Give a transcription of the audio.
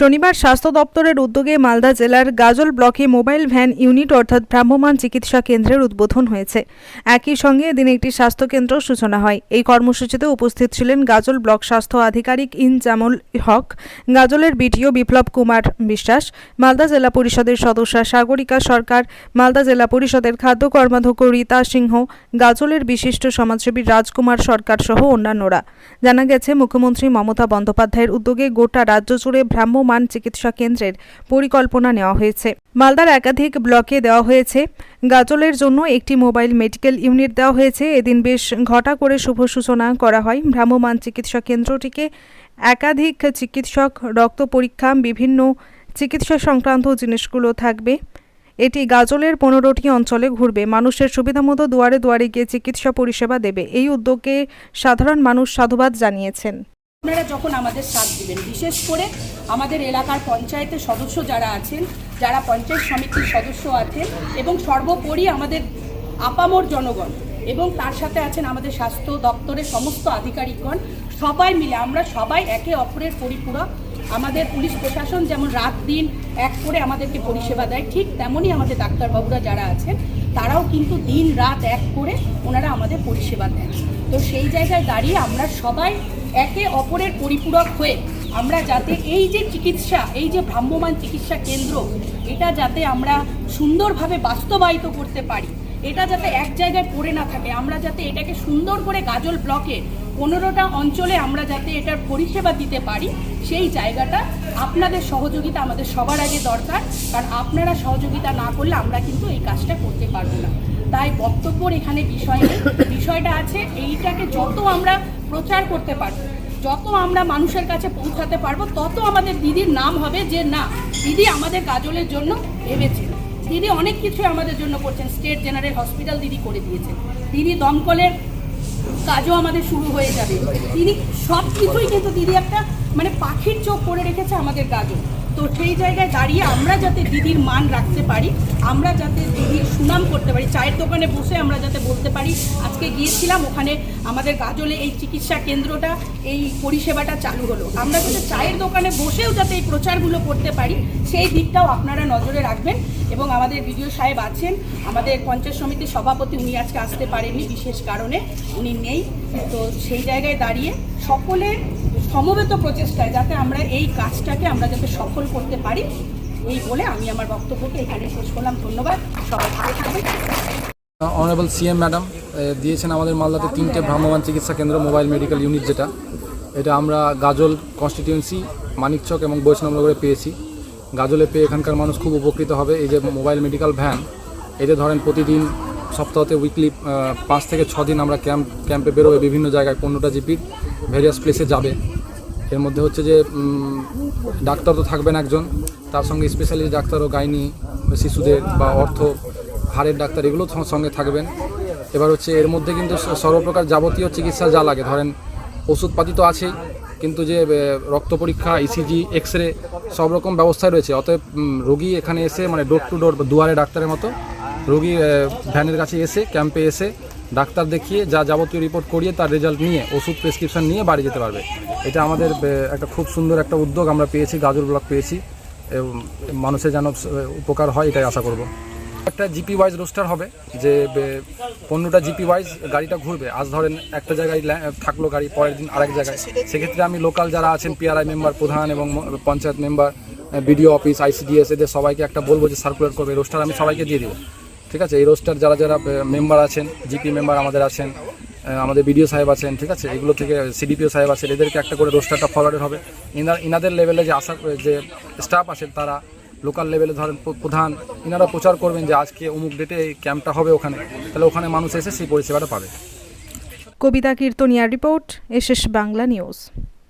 শনিবার স্বাস্থ্য দপ্তরের উদ্যোগে মালদা জেলার গাজল ব্লকে মোবাইল ভ্যান ইউনিট অর্থাৎ ভ্রাম্যমাণ চিকিৎসা কেন্দ্রের উদ্বোধন হয়েছে। একই সঙ্গে এদিন একটি স্বাস্থ্য কেন্দ্র সূচনা হয়। এই কর্মসূচিতে উপস্থিত ছিলেন গাজল ব্লক স্বাস্থ্য আধিকারিক ইনজামুল হক, গাজলের বিটিও বিপ্লব কুমার বিশ্বাস, মালদা জেলা পরিষদের সদস্যা সাগরিকা সরকার, মালদা জেলা পরিষদের খাদ্য কর্মাধ্যক্ষ রীতা সিংহ, গাজলের বিশিষ্ট সমাজসেবী রাজকুমার সরকার সহ অন্যান্যরা। জানা গেছে, মুখ্যমন্ত্রী মমতা বন্দ্যোপাধ্যায়ের উদ্যোগে গোটা রাজ্য জুড়ে ভ্রাম্যমাণ চিকিৎসা কেন্দ্রের পরিকল্পনা নেওয়া হয়েছে। মালদার একাধিক ব্লকে দেওয়া হয়েছে। গাজলের জন্য একটি মোবাইল মেডিকেল ইউনিট দেওয়া হয়েছে। এদিন বেশ ঘটা করে শুভ সূচনা করা হয়। ভ্রাম্যমান চিকিৎসা কেন্দ্রটিকে একাধিক চিকিৎসক রক্ত পরীক্ষা, বিভিন্ন চিকিৎসা সংক্রান্ত জিনিসগুলো থাকবে। এটি গাজলের পনেরোটি অঞ্চলে ঘুরবে। মানুষের সুবিধামতো দুয়ারে দুয়ারে গিয়ে চিকিৎসা পরিষেবা দেবে। এই উদ্যোগে সাধারণ মানুষ সাধুবাদ জানিয়েছেন। আপনারা যখন আমাদের সাথ দিবেন, বিশেষ করে আমাদের এলাকার পঞ্চায়েতের সদস্য যারা আছেন, যারা পঞ্চায়েত সমিতির সদস্য আছেন এবং সর্বোপরি আমাদের আপামর জনগণ এবং তার সাথে আছেন আমাদের স্বাস্থ্য দপ্তরের সমস্ত আধিকারিকগণ, সবাই মিলে, আমরা সবাই একে অপরের পরিপূরক আমাদের পুলিশ প্রশাসন যেমন রাত দিন এক করে আমাদেরকে পরিষেবা দেয়, ঠিক তেমনই আমাদের ডাক্তারবাবুরা যারা আছেন, তারাও কিন্তু দিন রাত এক করে ওনারা আমাদের পরিষেবা দেন। তো সেই জায়গায় দাঁড়িয়ে আমরা সবাই একে অপরের পরিপূরক হয়ে আমরা যাতে এই যে চিকিৎসা, এই যে ভ্রাম্যমান চিকিৎসা কেন্দ্র, এটা যাতে আমরা সুন্দরভাবে বাস্তবায়িত করতে পারি, এটা যাতে এক জায়গায় পড়ে না থাকে, আমরা যাতে এটাকে সুন্দর করে গাজল ব্লকে পনেরোটা অঞ্চলে আমরা যাতে এটার পরিষেবা দিতে পারি, সেই জায়গাটা আপনাদের সহযোগিতা আমাদের সবার আগে দরকার। কারণ আপনারা সহযোগিতা না করলে আমরা কিন্তু এই কাজটা করতে পারব না। তাই বক্তব্যর এখানে বিষয় নেই। বিষয়টা আছে এইটাকে যত আমরা প্রচার করতে পারব, যত আমরা মানুষের কাছে পৌঁছাতে পারব, তত আমাদের দিদির নাম হবে যে না, দিদি আমাদের গাজলের জন্য ভেবেছিল দিদি অনেক কিছু আমাদের জন্য করছেন। স্টেট জেনারেল হসপিটাল দিদি করে দিয়েছেন দিদি দমকলের কাজও আমাদের শুরু হয়ে যাবে। তিনি সব কিছুই কিন্তু দিদি একটা মানে পাখির চোখ করে রেখেছে আমাদের গাজল তো সেই জায়গায় দাঁড়িয়ে আমরা যাতে দিদির মান রাখতে পারি, আমরা যাতে দিদির সুনাম করতে পারি, চায়ের দোকানে বসে আমরা যাতে বলতে পারি। আজকে গিয়েছিলাম, ওখানে আমাদের গাজলে এই চিকিৎসা কেন্দ্রটা, এই পরিষেবাটা চালু হলো। আমরা যাতে চায়ের দোকানে বসেও যাতে এই প্রচারগুলো করতে পারি, সেই দিকটাও আপনারা নজরে রাখবেন। এবং আমাদের বিডিও সাহেব আছেন, আমাদের পঞ্চায়েত সমিতির সভাপতি উনি আজকে আসতে পারেননি বিশেষ কারণে, উনি নেই। তো সেই জায়গায় দাঁড়িয়ে সকলের সমবেত প্রচেষ্টায় যাতে আমরা এই কাজটাকে আমরা যাতে সফল করতে পারি, এই বলে আমি আমার বক্তব্যকে এখানে শেষ করলাম। ধন্যবাদ। সবাই অনারেবল সিএম ম্যাডাম দিয়েছেন আমাদের মালদাতে তিনটে ভ্রাম্যমাণ চিকিৎসা কেন্দ্র মোবাইল মেডিকেল ইউনিট যেটা। এটা আমরা গাজল কনস্টিটিউয়েন্সি মানিকচক এবং বৈষ্ণবনগরে পেয়েছি। গাজলে পেয়ে এখানকার মানুষ খুব উপকৃত হবে। এই যে মোবাইল মেডিকেল ভ্যান এতে ধরেন প্রতিদিন সপ্তাহতে উইকলি পাঁচ থেকে ছ দিন আমরা ক্যাম্প ক্যাম্পে বেরোবে বিভিন্ন জায়গায় পনেরোটা জিপির ভেরিয়াস প্লেসে যাবে। এর মধ্যে হচ্ছে যে ডাক্তার তো থাকবেন একজন। তার সঙ্গে স্পেশালিস্ট ডাক্তার ও গাইনি শিশুদের বা অর্থ, হাড়ের ডাক্তার এগুলো সঙ্গে থাকবেন। এবার হচ্ছে এর মধ্যে কিন্তু সর্বপ্রকার যাবতীয় চিকিৎসা যা লাগে, ধরেন ওষুধপাতি তো আছেই, কিন্তু যে রক্ত পরীক্ষা ইসিজি এক্স রে সব রকম ব্যবস্থা রয়েছে। অতএব রোগী এখানে এসে মানে ডোর টু ডোর দুয়ারে ডাক্তারের মতো রোগী ভ্যানের কাছে এসে, ক্যাম্পে এসে ডাক্তার দেখিয়ে যা যাবতীয় রিপোর্ট করিয়ে তার রেজাল্ট নিয়ে, ওষুধ প্রেসক্রিপশন নিয়ে বাড়ি যেতে পারবে। এটা আমাদের একটা খুব সুন্দর একটা উদ্যোগ আমরা পেয়েছি, গাজর ব্লক পেয়েছি। মানুষের যেন উপকার হয়, এটাই আশা করব। একটা জিপি ওয়াইজ রোস্টার হবে, যে পণ্যটা জিপি ওয়াইজ গাড়িটা ঘুরবে। আজ ধরেন একটা জায়গায় থাকল গাড়ি, পরের দিন আরেক জায়গায়। সেক্ষেত্রে আমি লোকাল যারা আছেন পিআরআই মেম্বার প্রধান এবং panchayat member BDO office ICDS এদের সবাইকে একটা বলব যে সার্কুলার করবে রোস্টার আমি সবাইকে দিয়ে দিব। ঠিক আছে? এই রোস্টার যারা যারা মেম্বার আছেন জিপি মেম্বার আমাদের আছেন আমাদের বিডিও সাহেব আছেন, ঠিক আছে? এগুলো থেকে সিডিপিও সাহেব আছেন, এদেরকে একটা করে রোস্টারটা ফরওয়ার্ডেড হবে। ইনার, ইনাদের লেভেলে যে আসা যে স্টাফ আছেন তারা লোকাল লেভেলে ধরেন প্রধান, ইনারা প্রচার করবেন যে আজকে অমুক ডেটে এই ক্যাম্পটা হবে ওখানে। তাহলে ওখানে মানুষ এসে সেই পরিষেবাটা পাবে। কবিতা কীর্তনিয়ার রিপোর্ট এসএস বাংলা নিউজ।